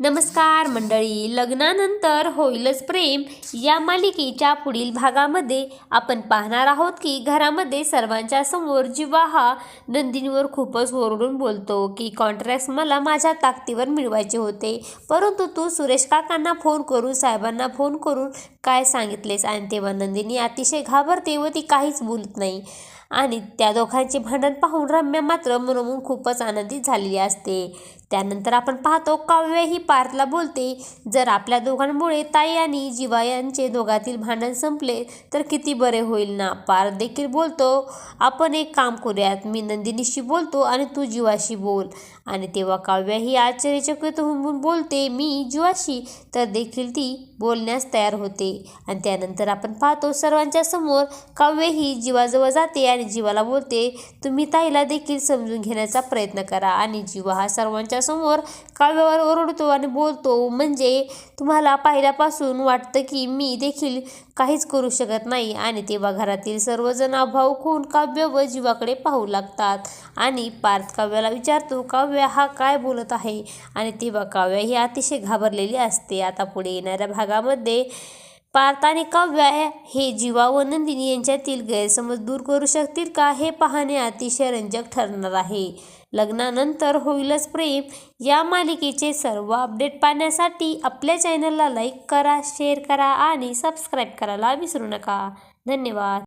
नमस्कार मंडळी लग्नानंतर होईलच प्रेम. या मालिकेच्या पुढील भागामध्ये आपण पाहणार आहोत की घरामध्ये सर्वांच्या समोर जीवा हा नंदिनीवर खूपच ओरडून बोलतो की कॉन्ट्रॅक्ट मला माझ्या ताकदीवर मिळवायचे होते. परंतु तू सुरेश काकांना फोन करून साहेबांना फोन करून काय सांगितलेस आणि तेव्हा नंदिनी अतिशय घाबरते व ती काहीच बोलत नाही. आणि त्या दोघांचे भांडण पाहून रम्या मात्र मनोमन खूपच आनंदित झालेली असते. त्यानंतर आपण पाहतो काव्य ही पार्थला बोलते जर आपल्या दोघांमुळे ताई आणि जिवा यांचे दोघातील भांडण संपले तर किती बरे होईल ना? पार्थ देखील बोलतो आपण एक काम करूयात मी नंदिनीशी बोलतो आणि तू जीवाशी बोल. आणि तेव्हा काव्य ही आश्चर्यचकित होऊन बोलते मी जिवाशी? तर देखील ती बोलण्यास तयार होते. आणि त्यानंतर आपण पाहतो सर्वांच्या समोर काव्य ही जीवाजवळ जाते आणि जीवाला बोलते तुम्ही ताईला देखील समजून घेण्याचा प्रयत्न करा. आणि जीवा हा सर्वांच्या समोर काव्यावर ओरडतो आणि बोलतो म्हणजे तुम्हाला पाहिल्यापासून वाटतं की मी देखील काहीच करू शकत नाही. आणि तेव्हा घरातील सर्वजण भाऊक होऊन काव्य व जीवाकडे पाहू लागतात आणि पार्थ काव्याला विचारतो काव्य हा काय बोलत आहे? आणि तेव्हा काव्य ही अतिशय घाबरलेली असते. आता पुढे येणाऱ्या भागामध्ये पार्थ आणि काव्य हे जीवा व नंदिनी यांच्यातील गैरसमज दूर करू शकतील का हे पाहणे अतिशय रंजक ठरणार आहे. लग्नानंतर होईलच प्रेम. या मालिकेचे सर्व अपडेट पाहण्यासाठी आपल्या चॅनलला लाईक करा शेअर करा आणि सबस्क्राईब करायला विसरू नका. धन्यवाद.